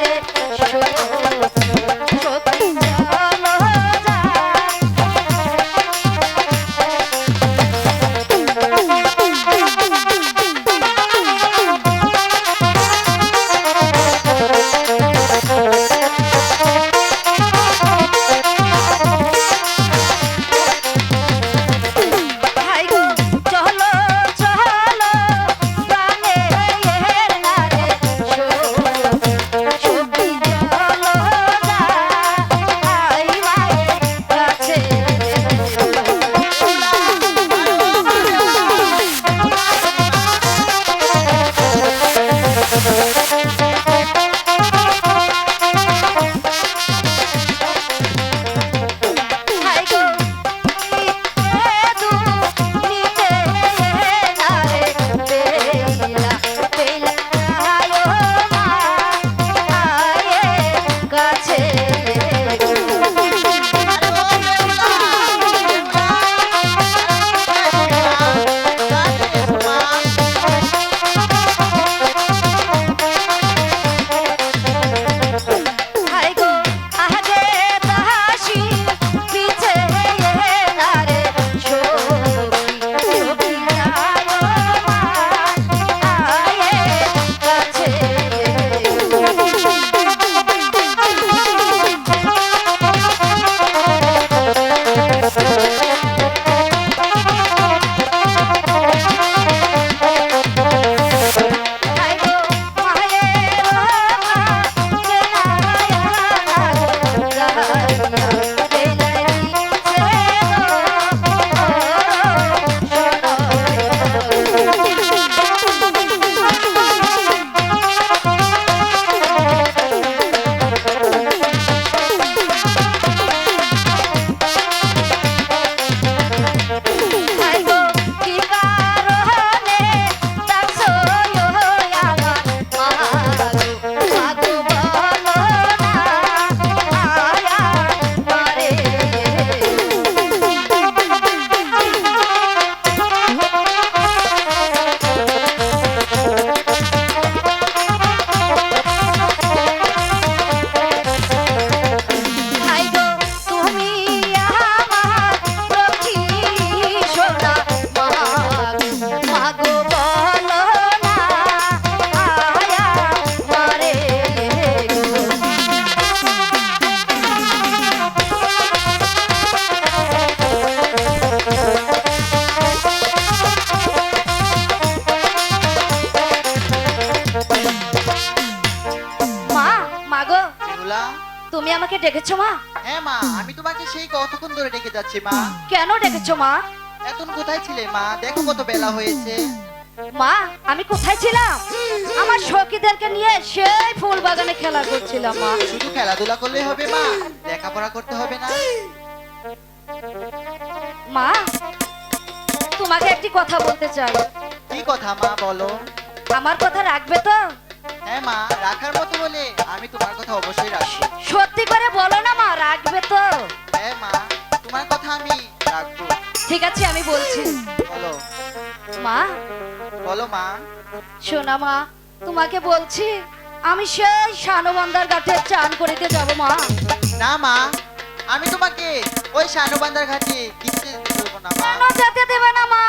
রে কাছে সেই কতক্ষণ ধরে ডেকে যাচ্ছি মা? কেন ডেকেছো মা? এখন কোথায় ছিলে মা? দেখো কত বেলা হয়েছে। মা আমি কোথায় ছিলাম? আমার সখীদেরকে নিয়ে সেই ফুল বাগানে খেলা করছিলাম মা। শুধু খেলাধুলা করলে হবে মা? লেখাপড়া করতে হবে না? মা তোমাকে একটি কথা বলতে চাই। কি কথা মা বলো? আমার কথা রাখবে তো? হ্যাঁ মা রাখার মতো বলে আমি তোমার কথা অবশ্যই রাখব। সত্যি করে বলো না মা রাখবে তো? হ্যাঁ মা তোমার কথা আমি রাখব। ঠিক আছে আমি বলছি। বলো। মা? বলো মা। শোনা মা তোমাকে বলছি আমি সেই শানবন্দার ঘাটে চান করিতে যাব মা। না মা আমি তোমাকে ওই শানুবান্দার ঘাটে কিনতে দেবো না মা। কেন যেতে দেবে না মা?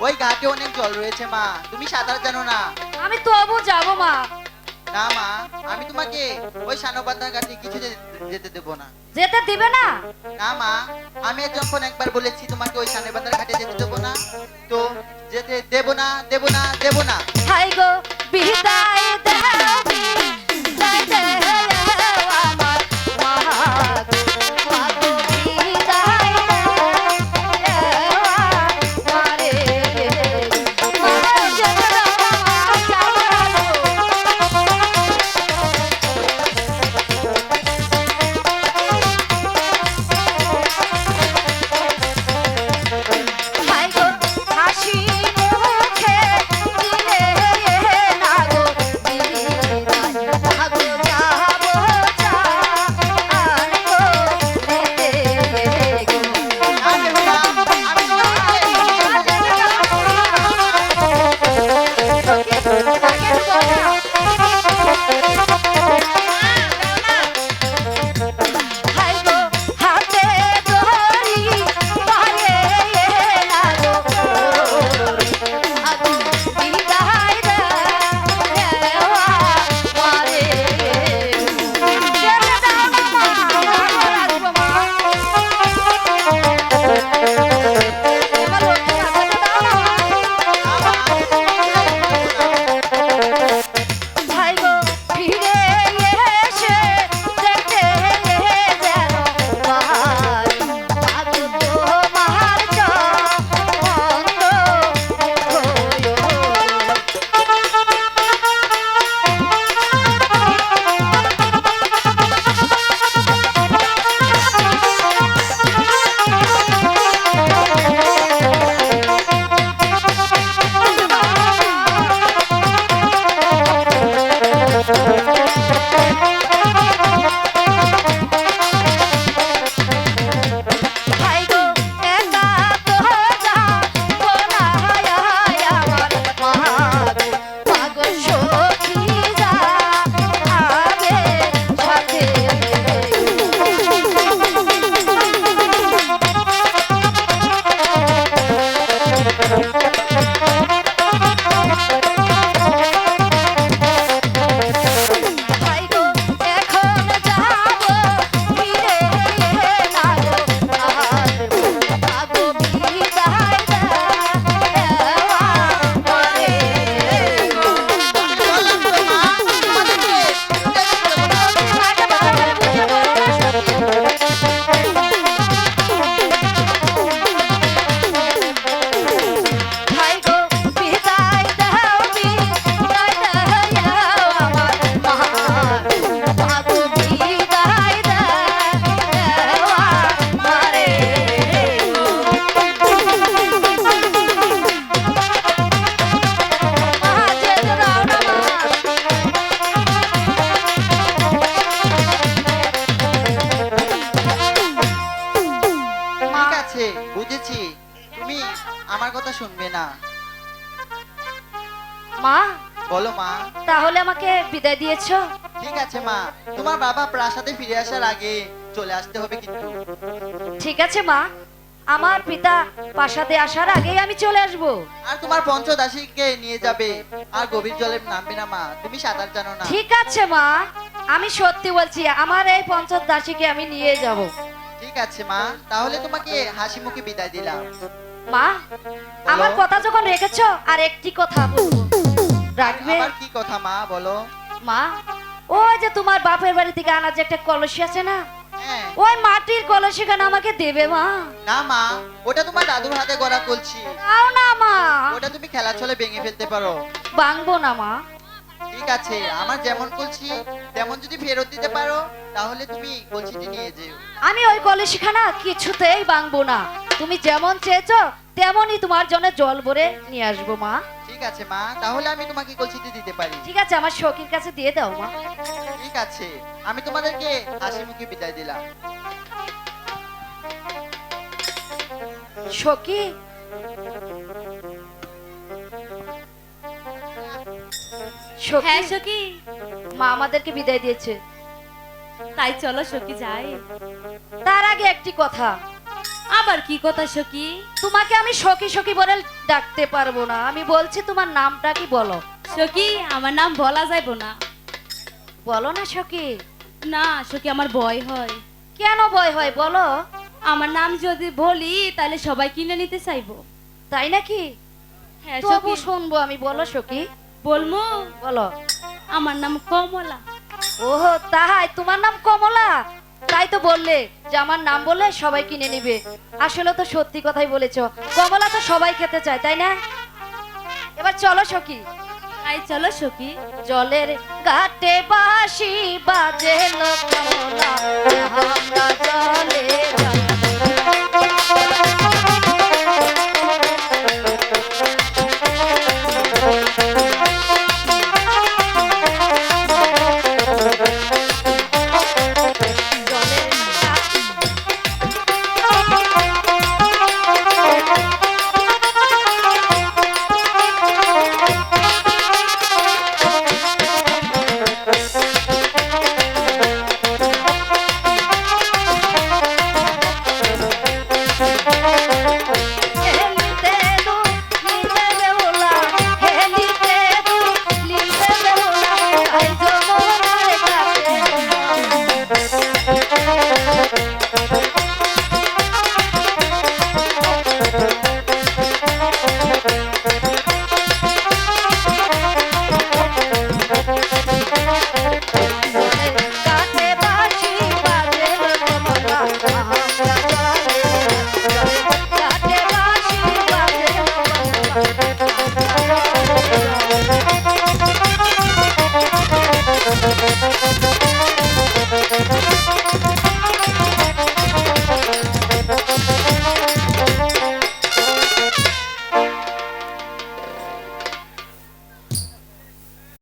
ওই ঘাটে অনেক জল রয়েছে মা। তুমি সাঁতার জানো না। আমি তবু যাব মা। না মা আমি তোমাকে ওই শানুবান্দার কাছে কিছু যেতে দেবো না। যেতে দিবে না? না মা আমি যখন একবার বলেছি তোমাকে ওই শানুবান্দার ঘাটে যেতে দেবো না তো যেতে দেবো না দেবো না দেবো না। হাই গো বিদায় মা বলো মা। তাহলে আমাকে বিদায় দিয়েছ? ঠিক আছে মা। তোমার বাবা প্রাসাদে ফিরে আসার আগে চলে আসতে হবে কিন্তু। ঠিক আছে মা। আমার পিতা প্রাসাদে আসার আগেই আমি চলে আসব। আর তোমার পঞ্চদাসীকে নিয়ে যাবে। আর গভীর জলে নামবে না মা। তুমি সাঁতার জানো না। ঠিক আছে মা। আমি সত্যি বলছি আমার এই পঞ্চাশ দাসীকে আমি নিয়ে যাব। ঠিক আছে মা। তাহলে তোমাকে হাসি মুখে বিদায় দিলাম। মা আমার কথা যখন রেখেছো আর একটি কথা বলব। রাখবে? আবার কি কথা মা? বলো। মা ওই যে তোমার বাপের বাড়ি থেকে আনা যে একটা কলসি আছে না হ্যাঁ। ওই মাটির কলসি কেন আমাকে দেবে মা? না মা ওটা তোমার দাদুর হাতে গড়া কলছি দাও না মা। ওটা তুমি খেলা চলে ভেঙে ফেলতে পারো। ভাঙবো না মা। ঠিক আছে আমার যেমন কলছি তেমন যদি ফেরত দিতে পারো তাহলে তুমি কলসিটি নিয়ে যেও। আমি ওই কলসিখানা কিছুতেই ভাঙবো না। তুমি যেমন চেয়েছো তেমনই তোমার জন্য জল ভরে নিয়ে আসব মা। ঠিক আছে মা। তাহলে আমি তোমাকে কলসিটি দিতে পারি। ঠিক আছে আমার সখীর কাছে দিয়ে দাও মা। ঠিক আছে। আমি তোমাদেরকে হাসি মুখে বিদায় দিলাম। সখী? হ্যাঁ সখী। মা আমাদেরকে বিদায় দিয়েছে। তাই চলো সখী যাই। তার আগে একটি কথা। আবার কি কথা সখী? তোমাকে আমি সখী সখী বলে ডাকতে পারব না। আমি বলছি তোমার নামটা কি বলো? সখী আমার নাম বলা যাইব না। বলো না সখী। না সখী আমার ভয় হয়। কেন ভয় হয় বলো? আমার নাম যদি বলি তাহলে সবাই কিনে নিতে চাইব। তাই নাকি? হ্যাঁ তবু শুনব আমি বলো সখী। বলমু? বলো। আমার নাম কমলা। ওহো তাহাই তোমার নাম কমলা? তাই তো বললে যে আমার নাম বললে সবাই কিনে নিবে। আসলে তো সত্যি কথাই বলেছ। কমলা তো সবাই খেতে চায় তাই না? এবার চলো সখি। তাই চলো সখি। জলের কাটে বাসি বাজে কমলা। আমরা জলে